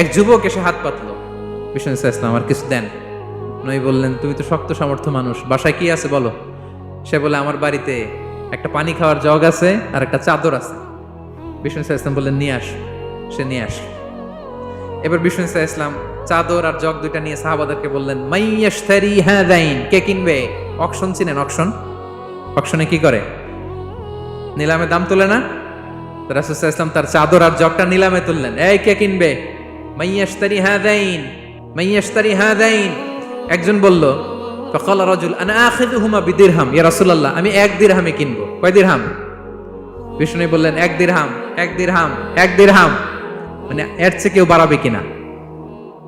এক যুবক এসে হাত পাতলো। বিষ্ণু ইসলাম আমার কিছু দেন? নই বললেন, তুমি তো শক্ত সামর্থ্য মানুষ, বাসায় কি আছে বলো? সে বলে, আমার বাড়িতে একটা পানি খাওয়ার জগ আছে আর একটা চাদর আছে। বিষ্ণু ইসলাম বললেন, নিয়ে আস। সে নিয়ে আস এবার বিষ্ণু ইসলাম চাদর আর জগ দুইটা নিয়ে সাহাবাদেরকে বললেন মাইয়াশতারি হ্যাঁ দাইন কে কিনবে? অকশন চিনেন, অকশন? অকশনে কি করে? নিলামে দাম তোলে না? রাসুসাহ ইসলাম তার চাদর আর জগটা নিলামে তুললেন, এই কে কিনবে? মাইয়াশতারি হ্যাঁ দাইন মাইয়াশতারি হ্যাঁ দাইন একজন বলল, ফকাল রাজুল, আনা আখিদুহুমা বিদিরহাম? ইয়া রাসূলুল্লাহ, আমি এক দিরহামে কিনবো। কয় দিরহাম? বিষ্ণু বললেন, এক দিরহাম এক দিরহাম এক দিরহাম। মানে এর চেয়ে কেউ বাড়াবে কিনা?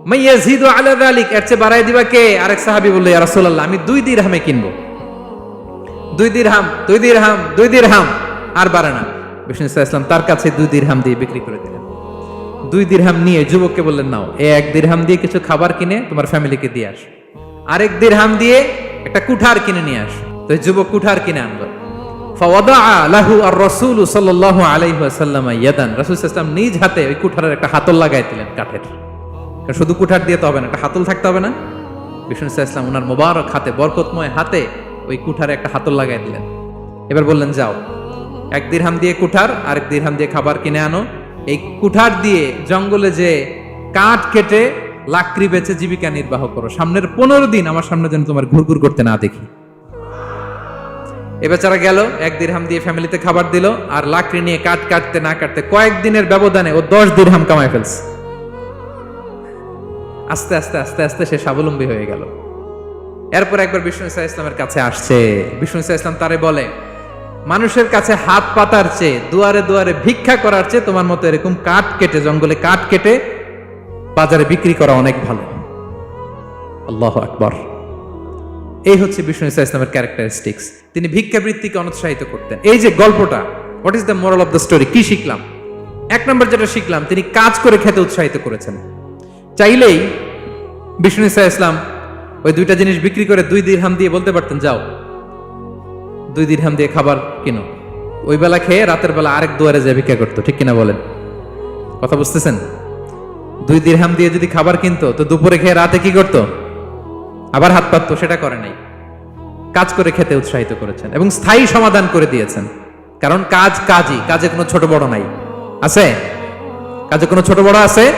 মাইয়াজিদু আলা যালিক। এর চেয়ে বাড়াই দিবা কে? আরেক সাহাবী বলল, ইয়া রাসূলুল্লাহ, আমি দুই দিরহামে কিনবো। দুই দিরহাম দুই দিরহাম দুই দিরহাম। আর বাড়ে না। বিষ্ণু ইসলাম তার কাছে দুই দিরহাম দিয়ে বিক্রি করে দিলেন। দুই দিরহাম নিয়ে যুবককে বললেন, নাও, এ এক দিরহাম দিয়ে কিছু খাবার কিনে তোমার ফ্যামিলিকে দিয়ে আস। আরেক দিরহাম দিয়ে একটা কুঠার কিনে নিয়ে আস। তো যুবক কুঠার কিনে আনলো। লাহু আর রাসূল সাল্লাল্লাহু আলাইহি ওয়াসাল্লাম ইয়াদান। রাসূল ইসলাম নিজ হাতে ওই কুঠারের একটা হাতল লাগাই দিলেন কাঠের। শুধু কুঠার দিয়ে তো হবে না, একটা হাতল থাকতে হবে না। বিষ্ণু ইসলাম ওনার মোবারক হাতে, বরকতময় হাতে ওই কুঠারে একটা হাতল লাগাই দিলেন। এবার বললেন, যাও, এক দিরহাম দিয়ে কুঠার, আরেক দিরহাম দিয়ে খাবার কিনে আনো। এই কুঠার দিয়ে জঙ্গলে যে কাঠ কেটে লাকড়ি বেচে জীবিকা নির্বাহ করো, সামনের পনেরো দিন আমার সামনে যেন তোমার ঘুরঘুর করতে না দেখি। এ বেচারা গেল, এক দিরহাম দিয়ে ফ্যামিলিতে খাবার দিল আর লাকড়ি নিয়ে কাঠ কাটতে না কাটতে কয়েকদিনের ব্যবধানে ও দশ দিরহাম কামায় ফেলছে। আস্তে আস্তে আস্তে আস্তে সে স্বাবলম্বী হয়ে গেল। এরপর একবার বিষ্ণু ইসা ইসলামের কাছে আসছে। বিষ্ণু ইসা ইসলাম তারে বলে মানুষের কাছে হাত পাতার চেয়ে দুয়ারে দুয়ারে ভিক্ষা করার চেয়ে তোমার মতো এরকম কাঠ কেটে, জঙ্গলে কাঠ কেটে বাজারে বিক্রি করা অনেক ভালো। আল্লাহ আকবর। এই হচ্ছে বিষ্ণু ইসা ইসলামের ক্যারেক্টারিস্টিক্স তিনি ভিক্ষাবৃত্তিকে অনুৎসাহিত করতেন। এই যে গল্পটা what is the moral of the story কি শিখলাম? এক নম্বর যেটা শিখলাম, তিনি কাজ করে খেতে উৎসাহিত করেছেন। চাইলেই বিষ্ণু ইসা ইসলাম ওই দুইটা জিনিস বিক্রি করে দুই দিরহাম দিয়ে বলতে পারতেন, যাও। দুই দিরহাম দিয়ে খাবার কিনো। ওই বেলা খেয়ে রাতের বেলা আরেক দুয়ারে যে ভিক্ষা করতো, ঠিক কিনা বলেন? কথা বুঝতেছেন? দুই দিরহাম দিয়ে যদি খাবার কিনতো, তো দুপুরে খেয়ে রাতে কি করতো? আবার হাত পাততো, সেটা করে নাই। কাজ করে খেতে উৎসাহিত করেছেন এবং স্থায়ী সমাধান করে দিয়েছেন। কারণ কাজ কাজই, কাজে কোনো ছোট বড় নাই। আছে? কাজে কোনো ছোট বড় আছে?